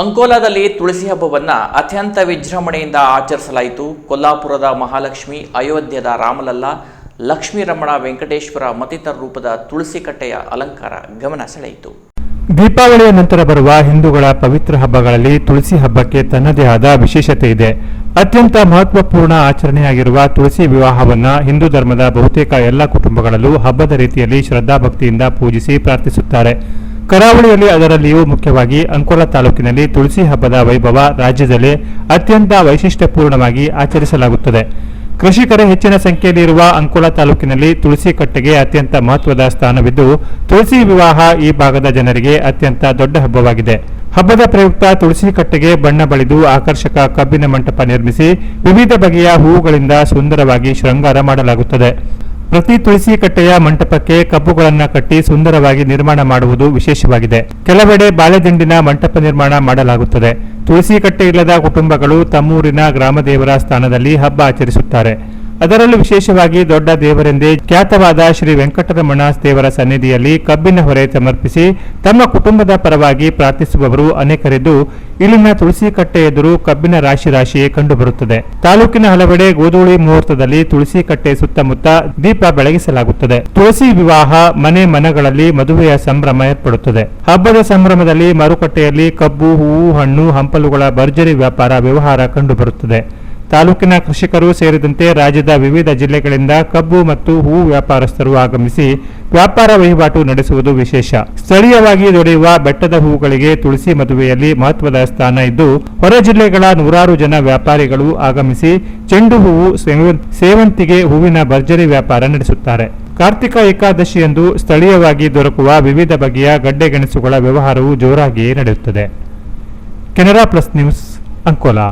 ಅಂಕೋಲಾದಲ್ಲಿ ತುಳಸಿ ಹಬ್ಬವನ್ನು ಅತ್ಯಂತ ವಿಜೃಂಭಣೆಯಿಂದ ಆಚರಿಸಲಾಯಿತು. ಕೊಲ್ಲಾಪುರದ ಮಹಾಲಕ್ಷ್ಮಿ, ಅಯೋಧ್ಯದ ರಾಮಲಲ್ಲ, ಲಕ್ಷ್ಮೀ ರಮಣ ವೆಂಕಟೇಶ್ವರ ಮತ್ತಿತರ ರೂಪದ ತುಳಸಿ ಕಟ್ಟೆಯ ಅಲಂಕಾರ ಗಮನ ಸೆಳೆಯಿತು. ದೀಪಾವಳಿಯ ನಂತರ ಬರುವ ಹಿಂದೂಗಳ ಪವಿತ್ರ ಹಬ್ಬಗಳಲ್ಲಿ ತುಳಸಿ ಹಬ್ಬಕ್ಕೆ ತನ್ನದೇ ಆದ ವಿಶೇಷತೆ ಇದೆ. ಅತ್ಯಂತ ಮಹತ್ವಪೂರ್ಣ ಆಚರಣೆಯಾಗಿರುವ ತುಳಸಿ ವಿವಾಹವನ್ನು ಹಿಂದೂ ಧರ್ಮದ ಬಹುತೇಕ ಎಲ್ಲ ಕುಟುಂಬಗಳಲ್ಲೂ ಹಬ್ಬದ ರೀತಿಯಲ್ಲಿ ಶ್ರದ್ಧಾಭಕ್ತಿಯಿಂದ ಪೂಜಿಸಿ ಪ್ರಾರ್ಥಿಸುತ್ತಾರೆ. ಕರಾವಳಿಯಲ್ಲಿ ಅದರಲ್ಲಿಯೂ ಮುಖ್ಯವಾಗಿ ಅಂಕೋಲಾ ತಾಲೂಕಿನಲ್ಲಿ ತುಳಸಿ ಹಬ್ಬದ ವೈಭವ ರಾಜ್ಯದಲ್ಲಿ ಅತ್ಯಂತ ವೈಶಿಷ್ಟ್ಯಪೂರ್ಣವಾಗಿ ಆಚರಿಸಲಾಗುತ್ತದೆ. ಕೃಷಿಕರ ಹೆಚ್ಚಿನ ಸಂಖ್ಯೆಯಲ್ಲಿ ಇರುವ ಅಂಕೋಲಾ ತಾಲೂಕಿನಲ್ಲಿ ತುಳಸಿ ಕಟ್ಟೆಗೆ ಅತ್ಯಂತ ಮಹತ್ವದ ಸ್ಥಾನವಿದ್ದು, ತುಳಸಿ ವಿವಾಹ ಈ ಭಾಗದ ಜನರಿಗೆ ಅತ್ಯಂತ ದೊಡ್ಡ ಹಬ್ಬವಾಗಿದೆ. ಹಬ್ಬದ ಪ್ರಯುಕ್ತ ತುಳಸಿ ಕಟ್ಟೆಗೆ ಬಣ್ಣ ಬಳಿದು ಆಕರ್ಷಕ ಕಬ್ಬಿನ ಮಂಟಪ ನಿರ್ಮಿಸಿ, ವಿವಿಧ ಬಗೆಯ ಹೂವುಗಳಿಂದ ಸುಂದರವಾಗಿ ಶೃಂಗಾರ ಮಾಡಲಾಗುತ್ತದೆ. ಪ್ರತಿ ತುಳಸಿ ಕಟ್ಟೆಯ ಮಂಟಪಕ್ಕೆ ಕಬ್ಬುಗಳನ್ನು ಕಟ್ಟಿ ಸುಂದರವಾಗಿ ನಿರ್ಮಾಣ ಮಾಡುವುದು ವಿಶೇಷವಾಗಿದೆ. ಕೆಲವೆಡೆ ಬಾಳೆದಿಂಡಿನ ಮಂಟಪ ನಿರ್ಮಾಣ ಮಾಡಲಾಗುತ್ತದೆ. ತುಳಸಿ ಕಟ್ಟೆ ಇಲ್ಲದ ಕುಟುಂಬಗಳು ತಮ್ಮೂರಿನ ಗ್ರಾಮದೇವರ ಸ್ಥಾನದಲ್ಲಿ ಹಬ್ಬ ಆಚರಿಸುತ್ತಾರೆ. ಅದರಲ್ಲೂ ವಿಶೇಷವಾಗಿ ದೊಡ್ಡ ದೇವರೆಂದೇ ಖ್ಯಾತವಾದ ಶ್ರೀ ವೆಂಕಟರಮಣ ದೇವರ ಸನ್ನಿಧಿಯಲ್ಲಿ ಕಬ್ಬಿನ ಹೊರೆ ಸಮರ್ಪಿಸಿ ತಮ್ಮ ಕುಟುಂಬದ ಪರವಾಗಿ ಪ್ರಾರ್ಥಿಸುವವರು ಅನೇಕರಿದ್ದು ಇಲ್ಲಿನ ತುಳಸಿ ಕಟ್ಟೆ ಎದುರು ಕಬ್ಬಿನ ರಾಶಿ ರಾಶಿಯೇ ಕಂಡುಬರುತ್ತದೆ. ತಾಲೂಕಿನ ಹಲವೆಡೆ ಗೋಧೂಳಿ ಮುಹೂರ್ತದಲ್ಲಿ ತುಳಸಿ ಕಟ್ಟೆ ಸುತ್ತಮುತ್ತ ದೀಪ ಬೆಳಗಿಸಲಾಗುತ್ತದೆ. ತುಳಸಿ ವಿವಾಹ ಮನೆ ಮನಗಳಲ್ಲಿ ಮದುವೆಯ ಸಂಭ್ರಮ ಏರ್ಪಡುತ್ತದೆ. ಹಬ್ಬದ ಸಂಭ್ರಮದಲ್ಲಿ ಮಾರುಕಟ್ಟೆಯಲ್ಲಿ ಕಬ್ಬು, ಹೂವು, ಹಣ್ಣು, ಹಂಪಲುಗಳ ಭರ್ಜರಿ ವ್ಯಾಪಾರ, ವ್ಯವಹಾರ ಕಂಡುಬರುತ್ತದೆ. ತಾಲೂಕಿನ ಕೃಷಿಕರು ಸೇರಿದಂತೆ ರಾಜ್ಯದ ವಿವಿಧ ಜಿಲ್ಲೆಗಳಿಂದ ಕಬ್ಬು ಮತ್ತು ಹೂ ವ್ಯಾಪಾರಸ್ಥರು ಆಗಮಿಸಿ ವ್ಯಾಪಾರ ವಹಿವಾಟು ನಡೆಸುವುದು ವಿಶೇಷ. ಸ್ಥಳೀಯವಾಗಿ ದೊರೆಯುವ ಬೆಟ್ಟದ ಹೂಗಳಿಗೆ ತುಳಸಿ ಮದುವೆಯಲ್ಲಿ ಮಹತ್ವದ ಸ್ಥಾನ ಇದ್ದು, ಹೊರ ಜಿಲ್ಲೆಗಳ ನೂರಾರು ಜನ ವ್ಯಾಪಾರಿಗಳು ಆಗಮಿಸಿ ಚೆಂಡು ಹೂವು ಸೇವಂತಿಗೆ ಹೂವಿನ ಭರ್ಜರಿ ವ್ಯಾಪಾರ ನಡೆಸುತ್ತಾರೆ. ಕಾರ್ತಿಕ ಏಕಾದಶಿಯಂದು ಸ್ಥಳೀಯವಾಗಿ ದೊರಕುವ ವಿವಿಧ ಬಗೆಯ ಗಡ್ಡೆ ಗೆಣಸುಗಳ ವ್ಯವಹಾರವು ಜೋರಾಗಿಯೇ ನಡೆಯುತ್ತದೆ. Canara plus news, Ankola.